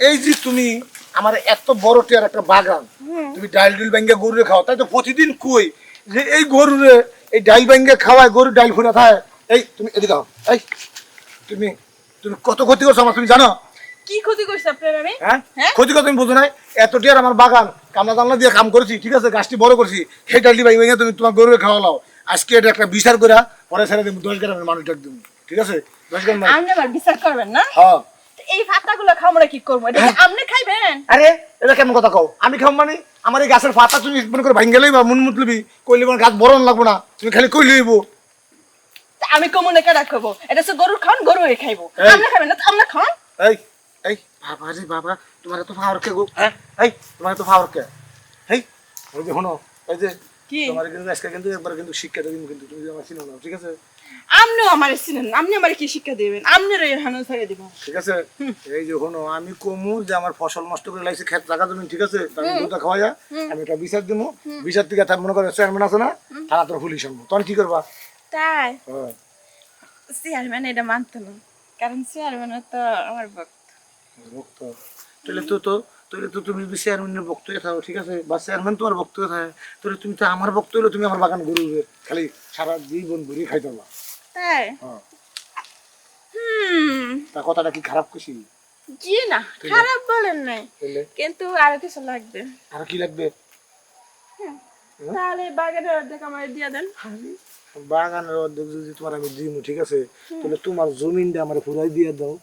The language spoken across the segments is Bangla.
এই, যে তুমি আমার এত বড় টিয়ার একটা বাগান তুমি ডাইল ডিল ব্যাঙ্গে গরুরে খাও তাই তো প্রতিদিন কই যে এই গরুরে এই ডাইল ব্যাঙ্গে খাওয়ায় গরু ডাইল ফুটা খায়। এই তুমি এদিকে আও। এই তুমি তুমি কত ক্ষতি করছ আমার তুমি জানো? কি ক্ষতি করছে আপনার আমি? হ্যাঁ? হ্যাঁ? ক্ষতি তুমি বুঝো নাই? এত টিয়ার আমার বাগান কামলা টামলা দিয়ে কাম করেছি ঠিক আছে? গাছটি বড় করছি সেই ডাইল ভেঙে তুমি তোমার গরুরে খাওয়ালাও। আজকে এটা একটা বিচার করে পরে ছেড়ে দিব দশ গ্রামের মানুষ ডাক দিব ঠিক আছে? আপনি আবার বিচার করবেন না? হ্যাঁ। এই পাতাগুলো খাও আমরা কি করব? এটা কি আপনি খাইবেন? আরে এটা কেমন কথা কও? আমি খাম মানে? আমার এই গাছের পাতা তুমি মনে করে ভাঙ্গে লইবা মন মুতলিবি কইলে মানে গাছ বড় লাগবো না। তুমি খালি কই লইব আমি কমনে কেডা খাব? এটা হচ্ছে গরুর খান গরু খাইবো। এই। আপনি খাবেন না তো আমরা খান এই এই বাবা রে বাবা তোমার এত পাওয়ার কে গো? হ্যাঁ। এই তোমার এত পাওয়ার কে? এই ওই যে শোনো এই যে কি? তোমার কিন্তু আজকে কিন্তু একবার কিন্তু শিক্ষা দেবো কিন্তু তুমি আমার চিনো না ঠিক আছে? আপনিও আমার চিনেন আপনি আমার কি শিক্ষা দিবেন? আপনারও এখানে ছেড়ে দিব। ঠিক আছে? এই যে শোনো আমি কমু যে আমার ফসল নষ্ট করে লাগছে খেত জায়গা তুমি ঠিক আছে? তাহলে দুধটা খাওয়া যায় আমি একটা বিচার দিব বিচার থেকে তার মনে করে চেয়ারম্যান আছে না থানা তোর পুলিশ আনব। তখন কি করবা? তাই? চেয়ারম্যান এটা মানতো না কারণ চেয়ারম্যান তো আমার ভক্ত। ভক্ত। তাহলে তো তো তাহলে তো তুমি যদি চেয়ারম্যানের ভক্ত হয়ে থাকো ঠিক আছে? বা চেয়ারম্যান তোমার ভক্ত হয়ে থাকে তাহলে তুমি তো আমার হলে তুমি আমার বাগান গরু খালি সারা জীবন ঘুরে খাইতে পারবা তাই হ্যাঁ। তা কথাটা কি খারাপ খুশি জি না খারাপ বলেন নাই। কিন্তু আরও কিছু লাগবে। আর কি লাগবে? তাহলে বাগানের অর্ধেক আমার দিয়ে দেন। বাগানের অর্ধেক যদি তোমার আমি দিই ঠিক আছে? তাহলে তোমার জমিনটা আমার ফুরাই দিয়ে দাও।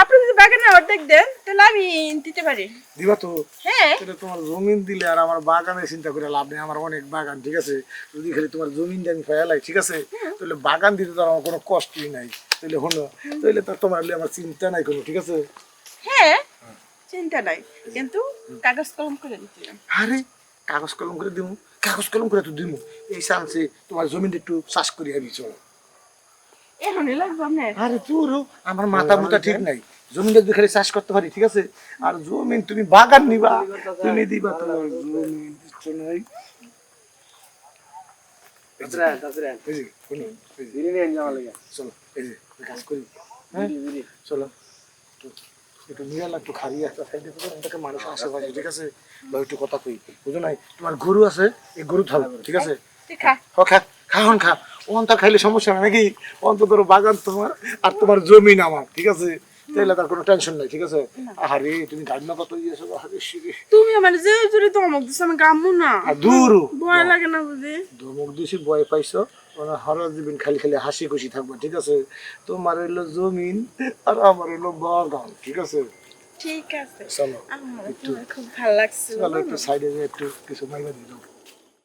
আপনি যদি বাগানের অর্ধেক দেন তাহলে আমি দিতে পারি। দিবা তো? হ্যাঁ। তাহলে তোমার জমিন দিলে আর আমার বাগানের চিন্তা করে লাভ নেই আমার অনেক বাগান ঠিক আছে? যদি খালি তোমার জমিনটা আমি ফেলাই ঠিক আছে? তাহলে বাগান দিতে তো আমার কোনো কষ্টই নাই। তাহলে হলো তাহলে তো তোমার আমার চিন্তা নাই কোনো ঠিক আছে? হ্যাঁ চিন্তা নাই কিন্তু কাগজ কলম করে দিতে আরে কাগজ কলম করে দিমু? কাগজ কলম করে তো দিমু। এই চান্সে তোমার জমিনটা একটু চাষ করি আমি চলো। এখনই লাগবে আপনার আরে তোর আমার মাথা ঠিক নাই। জমিনটা যদি খালি চাষ করতে পারি ঠিক আছে? আর জমিন তুমি বাগান নিবা। তুমি দিবা তোমার জমিন দিচ্ছ নাই চলো হ্যাঁ? চলো। একটু- একটু নিরালা একটু একটা সাইডে তো মানুষ আশেপাশে ঠিক আছে? বা একটু কথা কই। বুঝো নাই? তোমার গরু আছে এই গরু থাকবে ঠিক আছে? ঠিক খা। খা। হন খা। ওন তো খাইলে সমস্যা নাই নাকি? অন্তত বাগান তোমার আর তোমার জমিন আমার ঠিক আছে? তাহলে তার কোনো টেনশন নাই ঠিক আছে? আরে তুমি গাড়ি না কত দিয়েছ আরে শিরে। তুমি আমার যে জুড়ে তো আমাকে দিছো আমি গামু না। আর দূর ভয় লাগে না বুঝি? ধমক দিছি বয় পাইছো? ওরা হর দিবেন খালি খালি হাসি খুশি থাকবে ঠিক আছে? তোমার হইল জমিন আর আমার হইল বাগান ঠিক আছে? ঠিক আছে। চলো আমার খুব ভালো লাগছে। চলো একটু সাইডে একটু কিছু মাইবা দিই